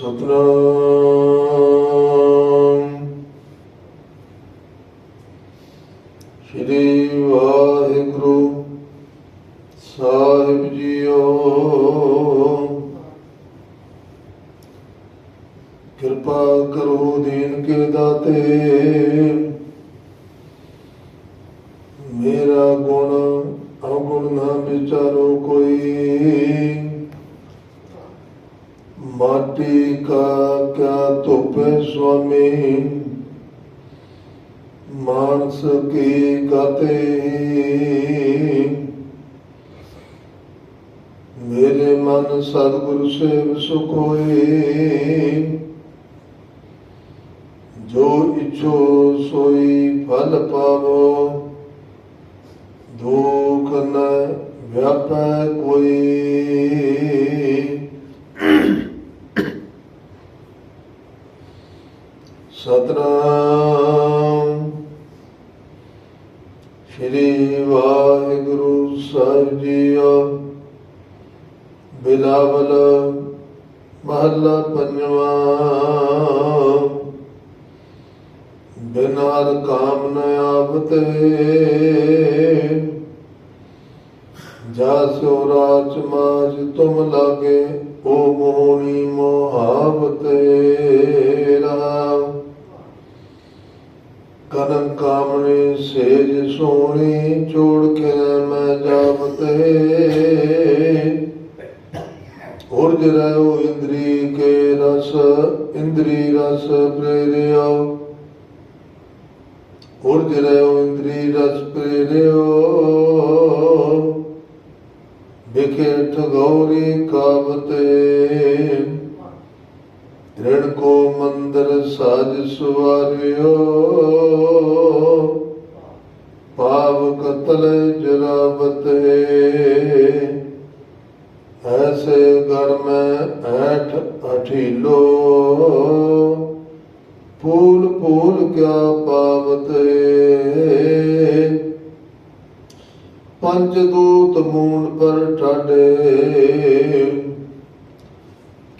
ਸਤਨਾਮ। ਸ਼੍ਰੀ ਵਾਹਿਗੁਰੂ, ਸਾਹਿਬ ਜੀਓ। ਕਿਰਪਾ ਕਰੋ ਦੀਨ ਕੇ ਦਾਤੇ। ਮੇਰਾ ਗੁਣ ਅਵਗੁਣ ਨਾ ਵਿਚਾਰੋ ਕੋਈ ਮਾਟੀ ਕਾ ਕਿਆ ਧੋਪੇ ਸੁਆਮੀ ਮਾਨਸ ਕੀ ਗਾਤੇ ਮੇਰੇ ਮਨ ਸਤਿਗੁਰ ਸੇਵ ਸੁਖ ਜੋ ਇਛੋ ਸੋਈ ਫਲ ਪਾਵੋ ਦੁਖ ਨ ਵਿਆਪੈ ਕੋਈ ਸਤਨਾਮ ਸ਼੍ਰੀ ਵਾਹਿਗੁਰੂ ਸਾਹਿਬ ਜੀਓ, ਬਿਲਾਵਲ ਮਹੱਲਾ ਪੰਜਵਾਂ। ਬਿਨਾਰ ਕਾਮ ਨ ਆਵਤੇ ਜਾਸੋ ਰਾਜ ਮਾਜ ਤੁਮ ਲਾਗੇ ਓ ਮੋਹਣੀ ਮੋਹਾਵਤੇ। ਕਨਨ ਕਾਮਣੇ ਸੇਜ ਸੋਹਣੀ ਛੋੜ ਕੇ ਮੈਂ ਜਾਵਤੇ ਉਰਜ ਰਹਿਓ ਇੰਦਰੀ ਕੇ ਰਸ, ਇੰਦਰੀ ਰਸ ਪ੍ਰੇਰਿਓ। ਉਰਜ ਰਹਿਓ ਇੰਦਰੀ ਰਸ ਪ੍ਰੇਰਿਓ। ਵਿਖੇ ਠਗੌਰੀ ਕਾਬਤੇ ਦ੍ਰਿੜ ਕੋ ਮੰਦਰ ਸਾਜ ਸੁਵਾਰਿਓ। ਪਾਵ ਕਤਲ ਜਰਾਬਤੇ ਐਸੇ ਗੜ ਮੈਂ ਐਠ ਅਠੀਲੋ। ਫੂਲ ਫੂਲ ਕਿਆ ਪਾਵਤੇ। ਪੰਜ ਦੂਤ ਮੂਨ ਪਰ ਠਾਡੇ।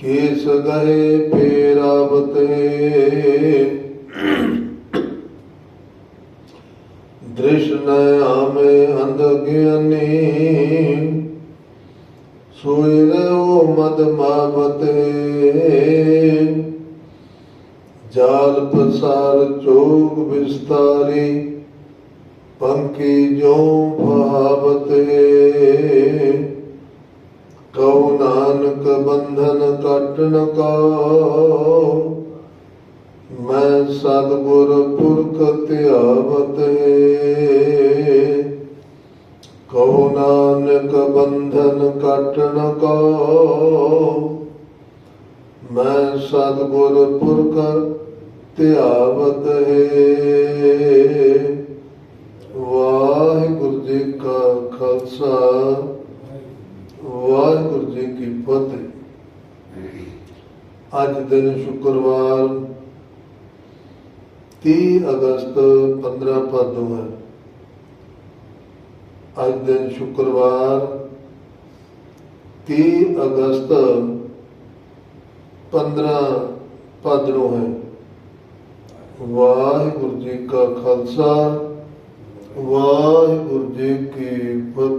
ਕੇਸ ਗਏ ਫੇਰਾਵਤੇ ਦ੍ਰਿਸ਼ ਨ ਆਮੇ ਅੰਧ ਗਿਆਨੀ ਸੋਇ ਮਦ ਮਾਵਤੇ। ਜਾਲ ਪਸਾਰ ਚੋਗ ਵਿਸਤਾਰੀ। ਪੰਖੀ ਜੋ ਭਾਵਤੇ ਕਉ ਨਾਨਕ ਬੰਧਨ ਕਟਨ ਕਾ ਮੈਂ ਸਤਿਗੁਰ ਪੁਰਖ ਧਿਆਵਤੇ ਕਉ ਨਾਨਕ ਬੰਧਨ ਕਟਨ ਕਾ ਮੈਂ ਸਤਿਗੁਰ ਪੁਰਖ ਧਿਆਵਤ ਹੈ। ਵਾਹਿਗੁਰੂ ਜੀ ਕਾ ਖਾਲਸਾ, ਵਾਹਿਗੁਰੂ ਜੀ ਕੀ ਫਤਿਹ। ਅੱਜ ਦਿਨ ਸ਼ੁੱਕਰਵਾਰ 30 ਅਗਸਤ 15 ਭਾਦੋਂ ਹੈ ਅੱਜ ਦਿਨ ਸ਼ੁੱਕਰਵਾਰ 30 ਅਗਸਤ 15 ਭਾਦਰੋਂ ਹੈ। ਵਾਹਿਗੁਰੂ ਜੀ ਕਾ ਖਾਲਸਾ, ਵਾਹਿਗੁਰੂ ਜੀ ਕੀ